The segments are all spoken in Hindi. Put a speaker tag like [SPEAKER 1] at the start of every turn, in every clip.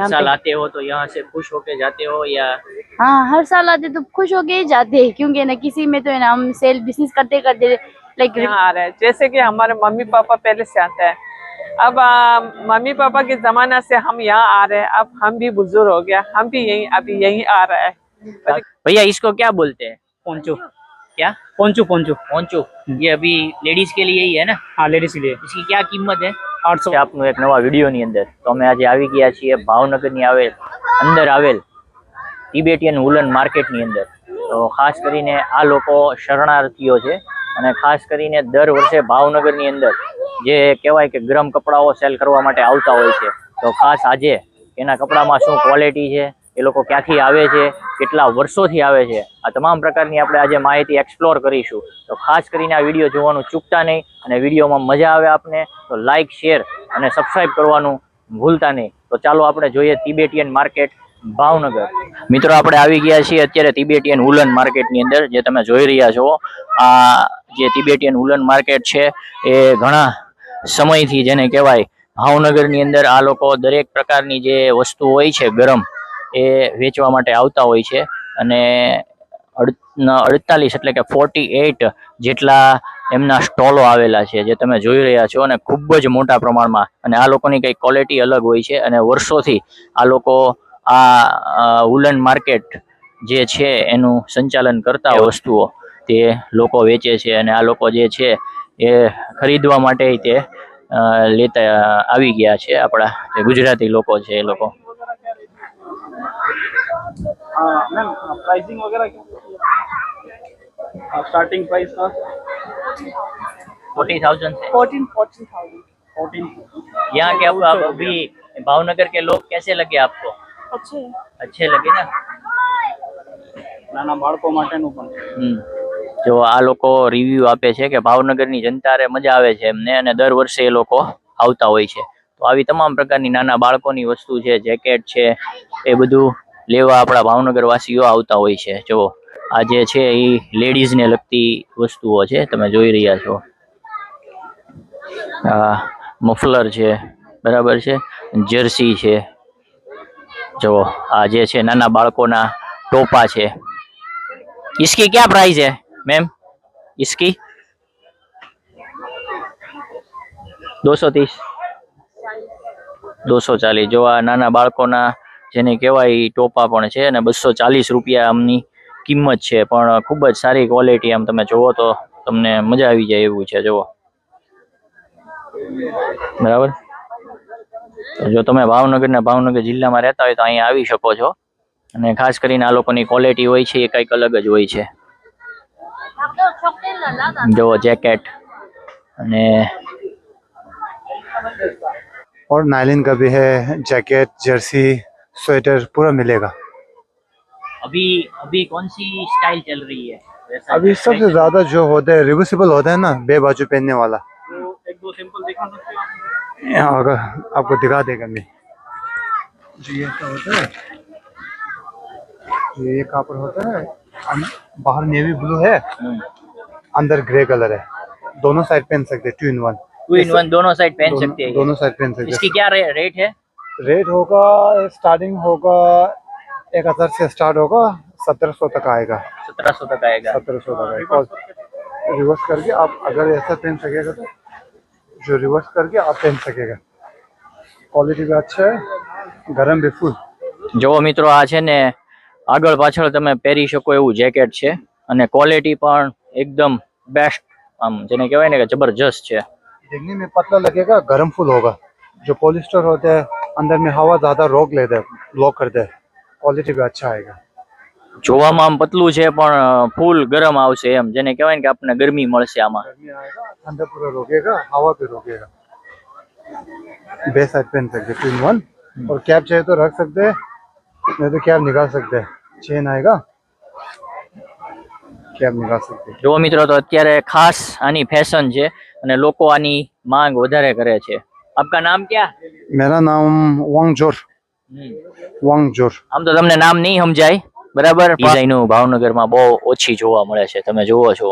[SPEAKER 1] यहाँ
[SPEAKER 2] साल आते हो तो यहाँ से खुश होके जाते हो या?
[SPEAKER 1] हाँ हर साल आते तो खुश होके ही जाते हैं क्योंकि ना किसी में तो है ना हम सेल बिज़नेस करते करते लाइक
[SPEAKER 3] यहाँ आ रहे हैं। जैसे कि हमारे मम्मी पापा पहले से आते हैं। अब मम्मी पापा के जमाना से हम यहाँ आ रहे हैं। अब हम भी बुज़ुर्ग हो गया हम भी यही अभी यही आ रहा है।
[SPEAKER 2] भैया इसको क्या बोलते हैं?
[SPEAKER 4] पोंचो
[SPEAKER 2] क्या
[SPEAKER 4] पोंचो पोंचो
[SPEAKER 2] पोंचो ये अभी लेडीज के लिए ही है ना
[SPEAKER 4] હા લેડીઝ કે लिए
[SPEAKER 2] इसकी क्या कीमत है
[SPEAKER 4] આઠસો
[SPEAKER 2] આપનું એક નવા વિડીયોની અંદર તો અમે આજે આવી ગયા છીએ ભાવનગરની આવેલ અંદર આવેલ તિબેટિયન વુલન માર્કેટની અંદર તો ખાસ કરીને આ લોકો શરણાર્થીઓ છે અને ખાસ કરીને દર વર્ષે ભાવનગરની અંદર જે કહેવાય કે ગરમ કપડાઓ સેલ કરવા માટે આવતા હોય છે તો ખાસ આજે એના કપડામાં શું ક્વોલિટી છે એ લોકો ક્યાંથી આવે છે, કેટલા વર્ષોથી આવે છે, આ તમામ પ્રકારની આપણે આજે માહિતી એક્સપ્લોર કરીશું. તો ખાસ કરીને આ વીડિયો જોવાનું ચૂકતા નહીં અને વિડીયોમાં મજા આવે આપને, તો લાઇક શેર અને સબસ્ક્રાઈબ કરવાનું ભૂલતા નહીં. તો ચાલો આપણે જોઈએ તિબેટિયન માર્કેટ ભાવનગર. મિત્રો, આપણે આવી ગયા છીએ અત્યારે તિબેટિયન ઉલન માર્કેટની અંદર, જે તમે જોઈ રહ્યા છો. આ જે તિબેટિયન ઉલન માર્કેટ છે, એ ઘણા સમયથી જેને કહેવાય ભાવનગરની અંદર આ લોકો દરેક પ્રકારની જે વસ્તુ હોય છે ગરમ એ વેચવા માટે આવતા હોય છે. અને અડતાલીસ એટલે કે ફોર્ટી એઇટ જેટલા એમના સ્ટોલો આવેલા છે જે તમે જોઈ રહ્યા છો અને ખૂબ જ મોટા પ્રમાણમાં. અને આ લોકોની કંઈક ક્વોલિટી અલગ હોય છે અને વર્ષોથી આ લોકો આ વુલન માર્કેટ જે છે એનું સંચાલન કરતા વસ્તુઓ તે લોકો વેચે છે અને આ લોકો જે છે એ ખરીદવા માટે તે લેતા આવી ગયા છે આપણા જે ગુજરાતી લોકો છે એ લોકો.
[SPEAKER 4] मैम प्राइसिंग वगैरह क्या स्टार्टिंग प्राइस का
[SPEAKER 2] फोर्टी थाउजेंड से
[SPEAKER 3] फोर्टीन फोर्टीन थाउजेंड
[SPEAKER 4] फोर्टीन
[SPEAKER 2] यहाँ के अब अब अभी भावनगर के लोग कैसे लगे आपको
[SPEAKER 3] अच्छे
[SPEAKER 2] अच्छे लगे ना
[SPEAKER 4] નાના બાળકો માટેનું પણ છે
[SPEAKER 2] હમ. જો આ લોકો રિવ્યુ આપે છે કે ભાવનગરની જનતાને મજા આવે છે એમને અને દર વર્ષે એ લોકો આવતા હોય છે તો આવી તમામ પ્રકારની નાના બાળકોની વસ્તુ છે જેકેટ છે એ બધું લેવા આપણા ભાવનગર વાસીઓ આવતા હોય છે જો આ જે છે એ લેડીઝને લગતી વસ્તુઓ છે તમે જોઈ રહ્યા છો આ મફલર છે બરાબર છે જર્સી છે જો આ જે છે નાના બાળકોના ટોપા છે इसकी क्या प्राइस है मैम इसकी दो सौ तीस દોસો ચાલીસ જો આ નાના બાળકોના જેને કહેવાય ઈ ટોપા પણ છે અને બસો ચાલીસ રૂપિયા આમની કિંમત છે પણ ખૂબ જ સારી ક્વોલિટી આમ તમે જોવો તો તમને મજા આવી જાય એવું છે જુઓ બરાબર તો જો તમે ભાવનગર ને ભાવનગર જિલ્લામાં રહેતા હોય તો અહીંયા આવી શકો છો અને ખાસ કરીને આ લોકોની ક્વોલિટી હોય છે એ કંઈક અલગ જ હોય છે જો જેકેટ અને
[SPEAKER 5] और नायलिन का भी है जैकेट जर्सी स्वेटर पूरा मिलेगा।
[SPEAKER 2] अभी अभी कौन सी स्टाइल चल रही है?
[SPEAKER 5] अभी सबसे ज़्यादा जो होता है रिवर्सिबल होता है ना बे बाजू पहनने वाला।
[SPEAKER 4] तो एक दो सिंपल दिखा सकते हो
[SPEAKER 5] अगर आपको दिखा देगा मैं जो ये क्या होता है? ये कापड़ होता है? बाहर नेवी ब्लू है।
[SPEAKER 2] हम्म।
[SPEAKER 5] अंदर ग्रे कलर है। दोनों साइड पहन सकते हैं two in one
[SPEAKER 2] two in one दोनों साइड पहन सकते हैं।
[SPEAKER 5] दोनों साइड पहन सकते हैं।
[SPEAKER 2] इसकी क्या रेट हैं?
[SPEAKER 5] रेट होगा स्टार्टिंग होगा एक हजार से स्टार्ट होगा सत्रह सौ तक आएगा
[SPEAKER 2] सत्रह सौ तक आएगा
[SPEAKER 5] सत्रह सौ तक आएगा और रिवर्स करके आप अगर ऐसा पहन सकेगा तो जो रिवर्स करके आप पहन सकेगा क्वालिटी भी अच्छा है गरम भी फुल
[SPEAKER 2] જો મિત્રો આ છે ને આગળ પાછળ તમે પહેરી શકો એવું જેકેટ છે અને ક્વોલિટી પણ એકદમ બેસ્ટ આમ જેને કહેવાય ને કે જબરજસ્ત છે
[SPEAKER 5] देखने में पतला लगेगा गरम फुल होगा जो पॉलिस्टर होता है अंदर में हवा ज्यादा रोक लेता है ब्लॉक करता है क्वालिटी भी अच्छा आएगा
[SPEAKER 2] જોવામાં આમ પતલું છે પણ ફૂલ ગરમ આવશે એમ જેને કહેવાય ને કે આપણને ગરમી મળશે આમાં
[SPEAKER 5] गर्मी आएगा ठंडा पूरा रोकेगा हवा भी रोकेगा बे साइड पहन सकते टू इन वन और कैप चाहिए तो रख सकते हैं नहीं तो कैप निकाल सकते हैं चेन आएगा कैप निकाल सकते हैं
[SPEAKER 2] જો મિત્રો તો અત્યારે ખાસ આની ફેશન છે અને લોકો આની માંગ વધારે કરે છે આપકા નામ ક્યા
[SPEAKER 5] मेरा नाम वांगजोर वांगजोर
[SPEAKER 2] આમ તો તમને નામ નહીં સમજાય બરાબર ડિઝાઇનો ભાવનગરમાં બહુ ઓછી જોવા મળે છે તમે જોવો છો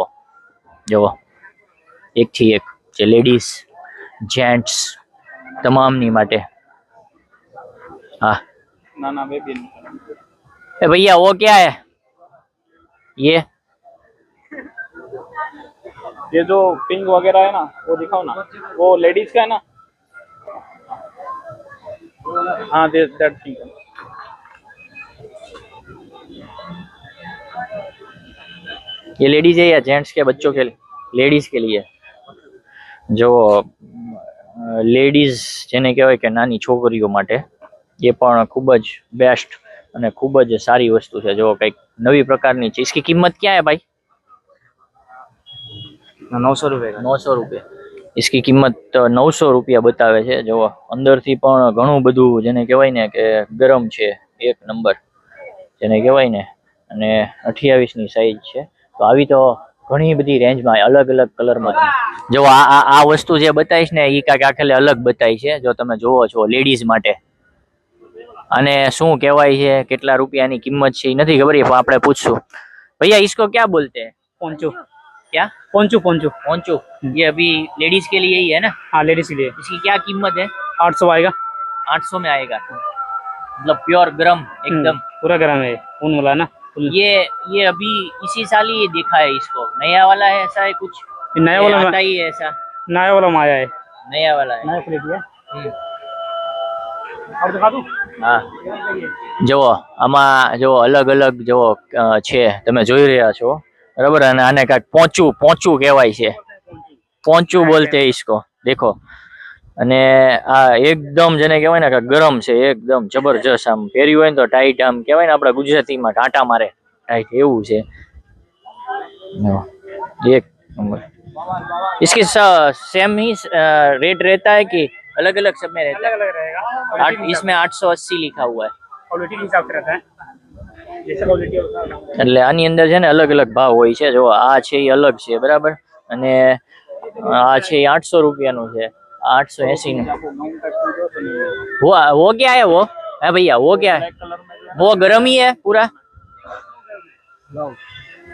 [SPEAKER 2] જુઓ એક થી એક જે લેડીઝ જેન્ટ્સ તમામની માટે હા
[SPEAKER 4] ना ना बेबी
[SPEAKER 2] ए भैया वो क्या है ये
[SPEAKER 4] ये जो पिंक वगैरह है ना वो दिखाओ ना वो लेडीज का है ना हाँ दैट पिंक
[SPEAKER 2] ये लेडीज है या जेंट्स के बच्चों के લેડીઝ કે લીએ જો લેડીઝ જેને કહેવાય કે નાની છોકરીઓ માટે એ પણ ખૂબ જ બેસ્ટ અને ખૂબ જ સારી વસ્તુ છે જો કંઈક નવી પ્રકારની છે इसकी કિંમત क्या है भाई
[SPEAKER 4] नौ सौ रुपये का
[SPEAKER 2] નવસો રૂપિયા इसकी કિંમત નવસો રૂપિયા બતાવે છે જો અંદરથી પણ ઘણું બધું જેને કહેવાય ને કે ગરમ છે એક નંબર જેને કહેવાય ને અને અઠ્યાવીસની સાઈઝ છે તો આવી તો ઘણી બધી રેન્જમાં અલગ અલગ કલરમાં જો આ આ આ વસ્તુ જે બતાવીશ ને એ કાંઈક આખેલે અલગ બતાવી છે જો તમે જોવો છો લેડીઝ માટે અને શું કહેવાય છે કેટલા રૂપિયાની કિંમત છે એ નથી ખબર એ પણ આપણે પૂછશું ભૈયા इसको क्या बोलते हैं
[SPEAKER 4] पोंचो
[SPEAKER 2] क्या
[SPEAKER 4] पोंचू पोंचू
[SPEAKER 2] पोंचो ये अभी लेडीज के लिए ही है ना
[SPEAKER 4] हाँ लेडीज के लिए
[SPEAKER 2] इसकी क्या कीमत है
[SPEAKER 4] आठ सौ आएगा
[SPEAKER 2] आठ सौ में आएगा मतलब प्योर गरम एकदम
[SPEAKER 4] पूरा गर्म है ऊन वाला है ना फुल
[SPEAKER 2] ये ये अभी इसी साल ही देखा है इसको नया वाला है ऐसा है कुछ
[SPEAKER 4] ये नया
[SPEAKER 2] ये
[SPEAKER 4] वाला
[SPEAKER 2] आता ही है ऐसा
[SPEAKER 4] नया वाला में आया है
[SPEAKER 2] नया वाला है
[SPEAKER 4] नया क्वालिटी है
[SPEAKER 2] हम्म,
[SPEAKER 4] और दिखा दूँ
[SPEAKER 2] હા જુઓ આમાં જો અલગ અલગ જો અ, છે તમે જોઈ રહ્યા છો બરાબર અને આને કાંઈક પોચું પોચું કહેવાય છે પોચું બોલતે इसको દેખો અને આ એકદમ જેને કહેવાય ને કે ગરમ છે એકદમ જબરજસ્ત આમ પહેર્યું હોય ને તો ટાઈટ આમ કહેવાય ને આપણા ગુજરાતીમાં કાંટા મારે ટાઈટ એવું છે જો, એક નંબર इसकी सेम ही रेट रहता है कि अलग अलग सब में रहता है
[SPEAKER 4] अलग अलग रहेगा
[SPEAKER 2] आठ इसमें आठ सौ अस्सी लिखा हुआ है
[SPEAKER 4] क्वालिटी के हिसाब से रहता है
[SPEAKER 2] એટલે આની અંદર છે ને અલગ અલગ ભાવ હોય છે જો આ છે એ અલગ છે બરાબર અને આ છે એ આઠસો રૂપિયાનું છે આઠસો એસી નું वो वो क्या है वो है भैया वो क्या है वो गर्म ही है पूरा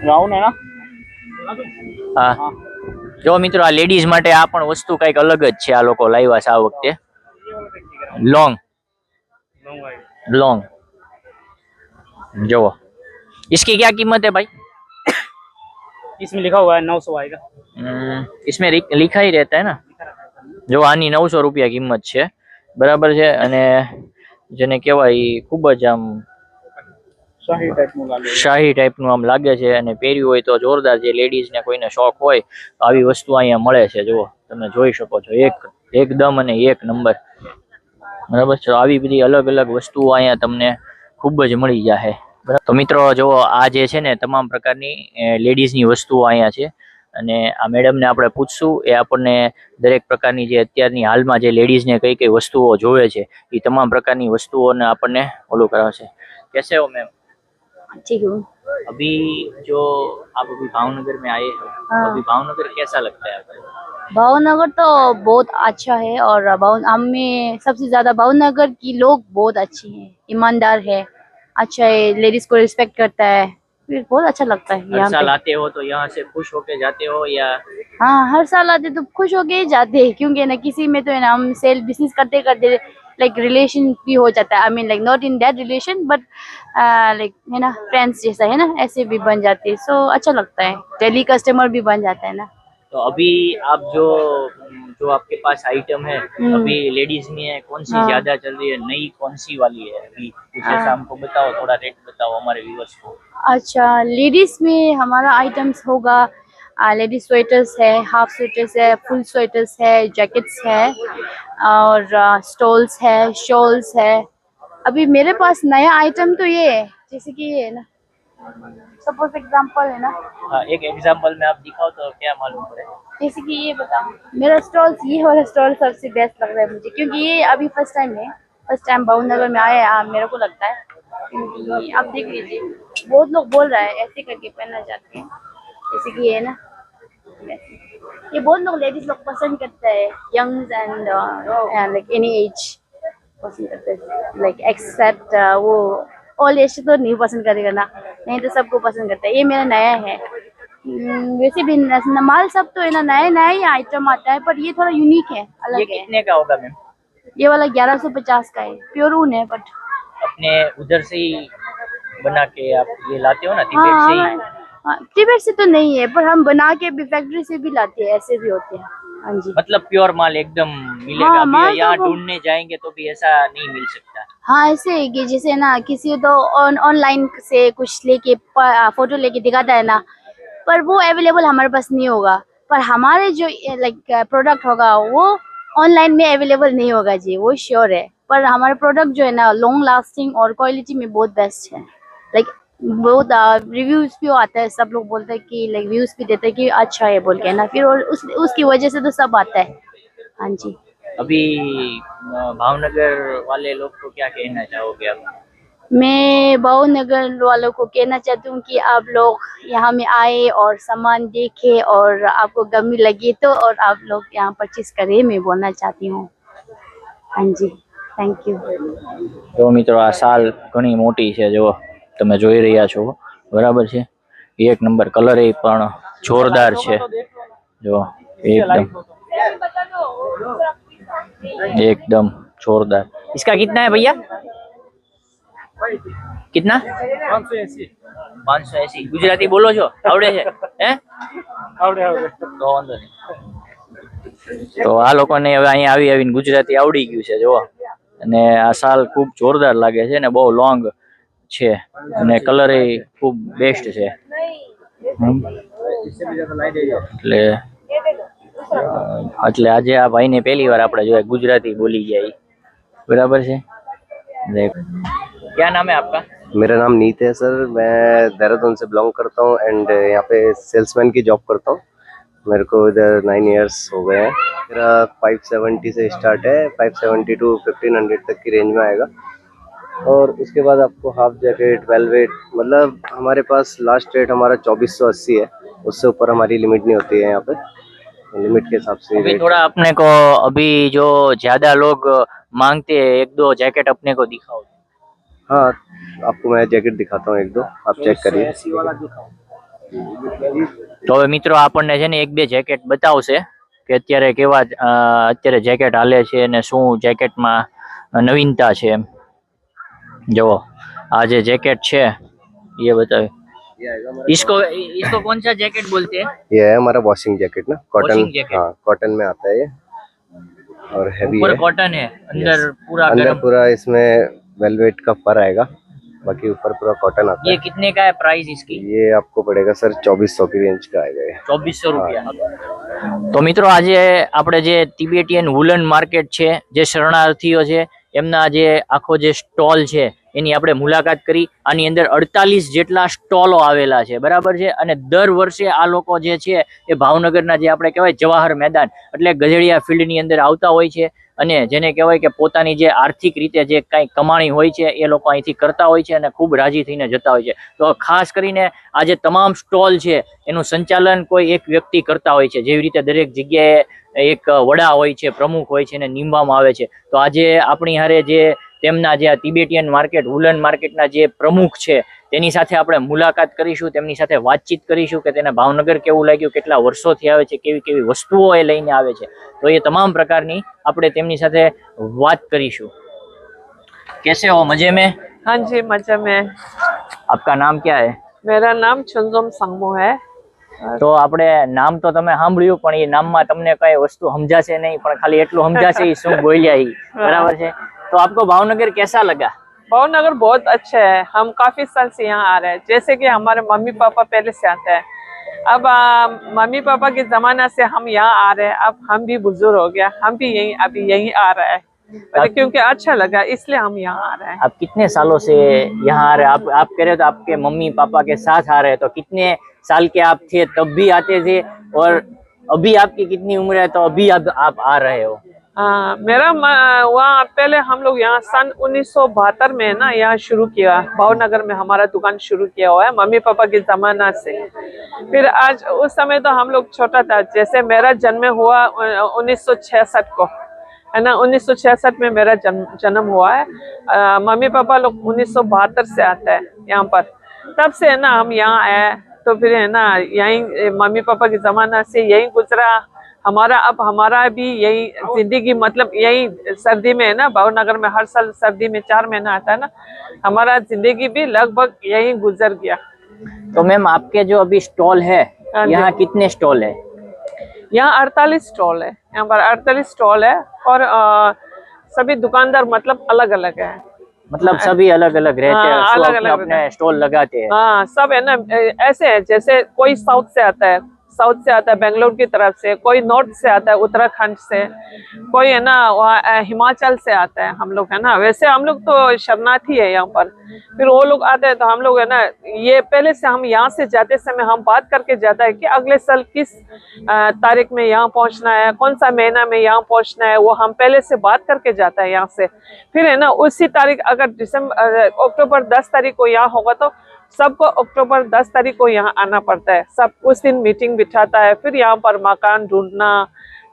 [SPEAKER 4] राउंड है ना
[SPEAKER 2] હા જો મિત્રો આ લેડીઝ માટે આ પણ વસ્તુ કઈક અલગ જ છે આ લોકો લાવ્યા છે આ વખતે લોંગ લોંગ જો इसकी क्या कीमत है भाई
[SPEAKER 4] इसमें लिखा हुआ है नौ सौ आएगा
[SPEAKER 2] हम्म, इसमें रि- लिखा ही रहता है ना જો આની નવસો રૂપિયા કિંમત છે બરાબર છે અને જેને કહેવાય ઈ ખૂબ જ આમ
[SPEAKER 4] शाही टाइप में लागे
[SPEAKER 2] શાહી ટાઈપનું આમ લાગે છે અને પહેર્યું હોય તો જોરદાર જે લેડીઝ ને કોઈને શોખ હોય તો આવી વસ્તુ અહીંયા મળે છે જુઓ તમે જોઈ શકો છો એક એકદમ અને એક નંબર બરાબર છે આવી બધી અલગ અલગ વસ્તુઓ અહીંયા તમને ખૂબ જ મળી જશે બરાબર તો મિત્રો જો આ જે છે ને તમામ પ્રકારની લેડીઝની વસ્તુઓ અહીંયા છે અને આ મેડમને આપણે પૂછશું એ આપણને દરેક પ્રકારની જે અત્યારની હાલમાં જે લેડીઝને કઈ કઈ વસ્તુઓ જોવે છે એ તમામ પ્રકારની વસ્તુઓને આપણને ઓલું કરાવશે કેસે હો મેમ
[SPEAKER 1] ठीक हूँ
[SPEAKER 2] अभी जो आप अभी भावनगर में आए हो तो
[SPEAKER 1] हाँ।
[SPEAKER 2] अभी भावनगर कैसा लगता है आपको
[SPEAKER 1] भावनगर तो बहुत अच्छा है और भाव हमें सबसे ज्यादा भावनगर की लोग बहुत अच्छे हैं ईमानदार है अच्छा है लेडीज़ को रिस्पेक्ट करता है। फिर बहुत अच्छा लगता है
[SPEAKER 2] हर
[SPEAKER 1] यहाँ
[SPEAKER 2] साल आते हो तो यहाँ से खुश होके जाते हो या?
[SPEAKER 1] हाँ हर साल आते तो खुश होके ही जाते हैं क्योंकि ना किसी में तो है ना हम सेल बिज़नेस करते करते लाइक रिलेशन भी हो जाता है। I mean like not in that relation but like है ना फ्रेंड्स जैसा है ना ऐसे भी बन जाते हैं। सो अच्छा लगता है। डेली कस्टमर भी बन जाता है ना।
[SPEAKER 2] तो अभी आप जो जो आपके पास आइटम है
[SPEAKER 1] हम्म।
[SPEAKER 2] अभी लेडीज़ में है कौन सी
[SPEAKER 1] हाँ।
[SPEAKER 2] ज़्यादा चल रही है नई कौन सी वाली है अभी कुछ ऐसा
[SPEAKER 1] हाँ।
[SPEAKER 2] हमको बताओ थोड़ा रेट बताओ हमारे व्यूअर्स को
[SPEAKER 1] अच्छा लेडीज़ में हमारा आइटम्स होगा लेडीज़ स्वेटर्स है हाफ़ स्वेटर्स है फुल स्वेटर्स है जैकेट्स है और स्टॉल्स है शॉल्स है अभी मेरे पास नया आइटम तो ये है जैसे कि ये है ना सपोज़ एग्जांपल है ना?
[SPEAKER 2] हाँ एक एग्जांपल में आप दिखाओ तो क्या मालूम पड़े?
[SPEAKER 1] जैसे कि ये बताओ मेरा स्टॉल ये वाला स्टॉल सबसे बेस्ट लग रहा है मुझे क्योंकि ये अभी फ़र्स्ट टाइम है फ़र्स्ट टाइम भावनगर में आया है हाँ, मेरे को लगता है। क्योंकि आप देख लीजिए बहुत लोग बोल रहा है ऐसे करके पहनना चाहते हैं जैसे कि ये ना ये बहुत लोग लेडीज़ लोग पसंद करते हैं young and like any age पसंद करते हैं लाइक एक्सेप्ट वो ओल्ड एज तो नहीं पसंद करेगा ना। नहीं तो सबको पसंद करता है। ये मेरा नया है। हम्म, वैसे भी माल सब तो है ना नया नया ही आइटम आता है पर ये थोड़ा यूनिक है अलग है।
[SPEAKER 2] कितने का होगा मैम?
[SPEAKER 1] ये वाला ग्यारह सौ पचास का है प्योर ऊन है बट
[SPEAKER 2] अपने उधर से ही बना के आप ये लाते हो ना तिब्बत
[SPEAKER 1] हाँ
[SPEAKER 2] से ही?
[SPEAKER 1] हाँ, तिब्बत से तो नहीं है पर हम बना के भी फैक्ट्री से भी लाते हैं ऐसे भी होते हैं हाँ।
[SPEAKER 2] मतलब प्योर माल एकदम मिलेगा।
[SPEAKER 1] हाँ, तो
[SPEAKER 2] यहाँ
[SPEAKER 1] वो-
[SPEAKER 2] ढूँढने जाएँगे तो भी ऐसा नहीं मिल सकता।
[SPEAKER 1] हाँ ऐसे है कि जैसे ना किसी तो ऑन ऑनलाइन से कुछ लेके फ़ोटो लेके दिखाता है ना पर वो अवेलेबल हमारे पास नहीं होगा। पर हमारे जो लाइक प्रोडक्ट होगा वो ऑनलाइन में अवेलेबल नहीं होगा जी वो श्योर है। पर हमारा प्रोडक्ट जो है ना लॉन्ग लास्टिंग और क्वालिटी में बहुत बेस्ट है। लाइक बहुत रिव्यूज भी आता है सब लोग बोलते हैं कि लाइक व्यूज भी देते हैं कि अच्छा है बोल के ना फिर और उस उसकी वजह से तो सब आता है हाँ जी
[SPEAKER 2] अभी अ, भावनगर वाले लोग को क्या कहना चाहोगे आप
[SPEAKER 1] मैं भावनगर वालों को कहना चाहती हूँ कि आप लोग यहाँ में आए और सामान देखे और आपको गमी लगी तो और आप लोग यहाँ परचेज करें मैं बोलना चाहती हूँ हाँ जी थैंक यू
[SPEAKER 2] જો મિત્રો આ સાલ ઘણી મોટી છે જો તમે જોઈ રહ્યા છો બરાબર છે એક નંબર કલર એ પણ જોરદાર છે જો એકદમ एकदम जोरदार इसका कितना है भैया कितना પાંચસો એસી ગુજરાતી બોલો છો આવડે છે હે
[SPEAKER 4] આવડે આવડે
[SPEAKER 2] તો વાંધો નહીં તો આ લોકોને હવે અહીંયા આવી આવીને ગુજરાતી આવડી ગયું છે જો અને આ સાલ ખૂબ જોરદાર લાગે છે ને બહુ લોંગ છે અને કલર એ ખૂબ બેસ્ટ છે હમ. એટલે અ, એટલે આજે આ ભાઈને પહેલી વાર આપણે જોયા ગુજરાતી બોલી ગયા ઈ. બરાબર છે દેખ क्या नाम है आपका
[SPEAKER 6] मेरा नाम नीत है सर मैं देहरादून से बिलोंग करता हूँ एंड यहाँ पे सेल्समैन की जॉब करता हूँ मेरे को इधर नाइन इयर्स हो गए हैं मेरा 570 से स्टार्ट है 570 टू 1500 तक की रेंज में आएगा और उसके बाद आपको हाफ जैकेट वेलवेट मतलब हमारे पास लास्ट रेट हमारा 2480 है उससे ऊपर हमारी लिमिट नहीं होती है यहाँ पे लिमिट के हिसाब से
[SPEAKER 2] अभी
[SPEAKER 6] रेट
[SPEAKER 2] थोड़ा अपने को अभी जो ज्यादा लोग मांगते हैं एक दो जैकेट अपने को दिखाओ
[SPEAKER 6] हाँ आपको मैं जैकेट दिखाता हूँ एक दो आप चेक करिए
[SPEAKER 2] તો હવે મિત્રો આપણને છે ને એક બે જેકેટ બતાવશે કે અત્યારે કેવા અ, અત્યારે જેકેટ હાલે છે અને શું જેકેટમાં નવીનતા છે એમ જુઓ આ જે જેકેટ છે એ બતાવે
[SPEAKER 6] ये आएगा हमारा
[SPEAKER 2] इसको इसको कौन सा जैकेट बोलते हैं
[SPEAKER 6] ये है हमारा वॉशिंग जैकेट ना कॉटन
[SPEAKER 2] Washing jacket.
[SPEAKER 6] हाँ कॉटन में आता है ये और हैवी
[SPEAKER 2] ऊपर
[SPEAKER 6] है
[SPEAKER 2] कॉटन है अंदर पूरा
[SPEAKER 6] अंदर
[SPEAKER 2] गर्म
[SPEAKER 6] पूरा इसमें वेलवेट का फर आएगा बाकी ऊपर पूरा कॉटन आता
[SPEAKER 2] ये
[SPEAKER 6] है
[SPEAKER 2] कितने का है प्राइस इसकी
[SPEAKER 6] ये आपको पड़ेगा सर चौबीस सौ की रेंज का आएगा ये
[SPEAKER 2] ચોવીસો રૂપિયા તો મિત્રો આજે આપણે જે તિબેટિયન વુલન માર્કેટ છે જે શરણાર્થીઓ છે એમના જે આખો જે સ્ટોલ છે, એની આપણે મુલાકાત કરી. આની અંદર અડતાલીસ જેટલા સ્ટોલો આવેલા છે. બરાબર છે? અને દર વર્ષે આ લોકો જે છે, એ ભાવનગરના જે આપણે કહેવાય જવાહર મેદાન, એટલે ગજેડિયા ફિલ્ડની અંદર આવતા હોય છે. અને જેને કહેવાય કે પોતાની જે આર્થિક રીતે જે કાંઈ કમાણી હોય છે, એ લોકો અહીંથી કરતા હોય છે અને ખૂબ રાજી થઈને જતા હોય છે. તો ખાસ કરીને આ જે તમામ સ્ટોલ છે, એનું સંચાલન કોઈ એક વ્યક્તિ કરતા હોય છે. જેવી રીતે દરેક જગ્યાએ એક વડા હોય છે, પ્રમુખ હોય છે, એને નીમવામાં આવે છે. તો આજે આપણી હારે જે તેમના જે આ તિબેટિયન માર્કેટ વુલન માર્કેટના જે પ્રમુખ છે તેની સાથે આપણે મુલાકાત કરીશું તેમની સાથે વાતચીત કરીશું કે તેને ભાવનગર કેવું લાગ્યું કેટલા વર્ષોથી આવે છે કેવી કેવી વસ્તુઓ એ લઈને આવે છે તો એ તમામ પ્રકારની આપણે તેમની સાથે વાત કરીશું कैसे हो मजे में
[SPEAKER 3] हाँ जी मजे में
[SPEAKER 2] आपका नाम क्या है
[SPEAKER 3] मेरा नाम चुनजुम संगमो है
[SPEAKER 2] તો આપણે નામ તો તમે સાંભળ્યું પણ એ નામમાં તમને કઈ વસ્તુ સમજાશે નહીં પણ ખાલી એટલું સમજાશે ઈ શું બોલ્યા ઈ બરાબર છે તો આપકો ભાવનગર कैसा
[SPEAKER 3] भावनगर बहुत अच्छा है हम काफ़ी साल से यहाँ आ रहे हैं। जैसे कि हमारे मम्मी पापा पहले से आते हैं। अब आ, मम्मी पापा के जमाना से हम यहाँ आ रहे हैं। अब हम भी बुज़ुर्ग हो गया हम भी यहीं अभी यहीं आ रहे हैं। मतलब क्योंकि अच्छा लगा इसलिए हम यहाँ आ रहे हैं।
[SPEAKER 2] आप कितने सालों से यहाँ आ रहे हैं? आप आप कह रहे हो तो आपके मम्मी पापा के साथ आ रहे हैं तो कितने साल के आप थे तब भी आते थे? और अभी आपकी कितनी उम्र है तो अभी अब आप आ रहे हो?
[SPEAKER 3] हाँ मेरा वहाँ पहले हम लोग यहाँ सन उन्नीस सौ बहत्तर में ना यहाँ शुरू किया, भावनगर में हमारा दुकान शुरू किया हुआ है, मम्मी पापा के जमाना से। फिर आज उस समय तो हम लोग छोटा था, जैसे मेरा जन्म हुआ उन्नीस सौ छियासठ को, है ना? उन्नीस सौ छियासठ में मेरा जन्म जन्म हुआ है। मम्मी पापा लोग उन्नीस सौ बहत्तर से आते हैं यहाँ पर। तब से है ना हम यहाँ आए तो फिर है ना यहीं, मम्मी पापा के जमाना से यहीं गुजरा। हमारा अब हमारा भी यही ज़िंदगी मतलब यही सर्दी में है ना भावनगर में हर साल सर्दी में चार महीना आता है ना हमारा ज़िंदगी भी लगभग यही गुजर गया।
[SPEAKER 2] तो मैम आपके जो अभी स्टॉल है
[SPEAKER 3] हाँ
[SPEAKER 2] यहाँ कितने स्टॉल है?
[SPEAKER 3] यहाँ अड़तालीस स्टॉल है यहाँ पर अड़तालीस स्टॉल है और अ, सभी दुकानदार मतलब अलग अलग है।
[SPEAKER 2] मतलब सभी अलग अलग रहते हैं
[SPEAKER 3] हाँ, अलग- अलग
[SPEAKER 2] स्टॉल लगाते हैं।
[SPEAKER 3] हाँ सब है ना ऐसे है जैसे कोई साउथ से आता है साउथ से आता है, बेंगलोर की तरफ़ से, कोई नॉर्थ से आता है, उत्तराखंड से, कोई है ना, वहाँ हिमाचल से आता है हम लोग, है ना, वैसे हम लोग तो शरणार्थी है यहाँ पर, फिर वो लोग आते हैं तो हम लोग, है ना, ये पहले से हम यहाँ से जाते समय हम बात करके जाता है कि अगले साल किस तारीख में यहाँ पहुँचना है, कौन सा महीना में यहाँ पहुँचना है, वो हम पहले से बात करके जाता है यहाँ से, फिर है ना, उसी तारीख अगर दिसंबर अक्टूबर दस तारीख को यहाँ होगा तो सबको अक्टूबर 10 तारीख को यहाँ आना पड़ता है। सब उस दिन मीटिंग बिठाता है फिर यहाँ पर मकान ढूंढना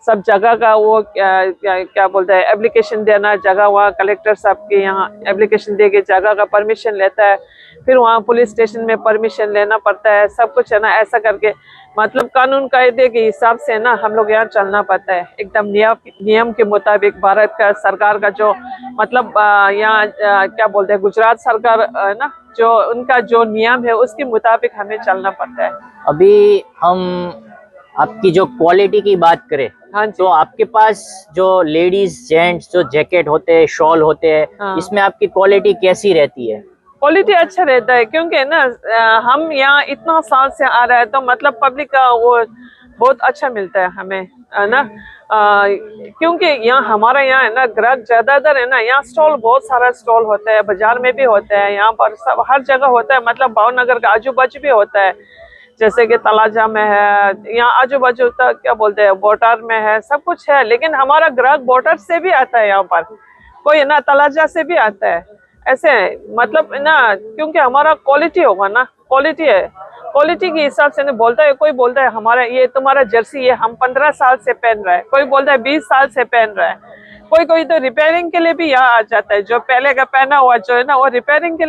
[SPEAKER 3] सब जगह का वो क्या क्या, क्या बोलते हैं एप्लीकेशन देना जगह वहाँ कलेक्टर साहब के यहाँ एप्लीकेशन दे के जगह का परमिशन लेता है। फिर वहाँ पुलिस स्टेशन में परमिशन लेना पड़ता है सब कुछ है ना ऐसा करके। मतलब कानून कायदे के हिसाब से ना हम लोग यहाँ चलना पड़ता है। एकदम नियम नियम के मुताबिक भारत का सरकार का जो मतलब यहाँ क्या बोलते हैं गुजरात सरकार है ना जो उनका जो नियम है उसके मुताबिक हमें चलना पड़ता है।
[SPEAKER 2] अभी हम आपकी जो क्वालिटी की बात करें
[SPEAKER 3] हाँ
[SPEAKER 2] तो आपके पास जो लेडीज़ जेंट्स जो जैकेट होते हैं शॉल होते हैं
[SPEAKER 3] हाँ।
[SPEAKER 2] इसमें आपकी क्वालिटी कैसी रहती है?
[SPEAKER 3] क्वालिटी अच्छा रहता है क्योंकि ना हम यहाँ इतना साल से आ रहे हैं तो मतलब पब्लिक का वो बहुत अच्छा मिलता है हमें ना? क्योंकि यहाँ हमारे यहाँ है ना, ग्राहक ज़्यादातर है ना, यहाँ स्टॉल बहुत सारा स्टॉल होता है, बाज़ार में भी होता है, यहाँ पर सब, हर जगह होता है मतलब भावनगर का आजू बाजू भी होता है। जैसे कि तलाजा में है, यहाँ आजू बाजू तक क्या बोलते हैं बोटार में है, सब कुछ है, लेकिन हमारा ग्राहक बोटार से भी आता है यहाँ पर। कोई ना, तलाजा से भी आता है। ऐसे मतलब ना, क्योंकि हमारा क्वालिटी होगा ना क्वालिटी है। क्वालिटी के हिसाब से बोलता है, कोई बोलता है, हमारा ये तुम्हारा जर्सी है, हम पंद्रह साल से पहन रहा है। कोई बोलता है, बीस साल से पहन रहा है। कोई कोई तो रिपेयरिंग के लिए भी यहाँ आ जाता है। जो पहले का पहना हुआ, जो है ना, वो रिपेयरिंग के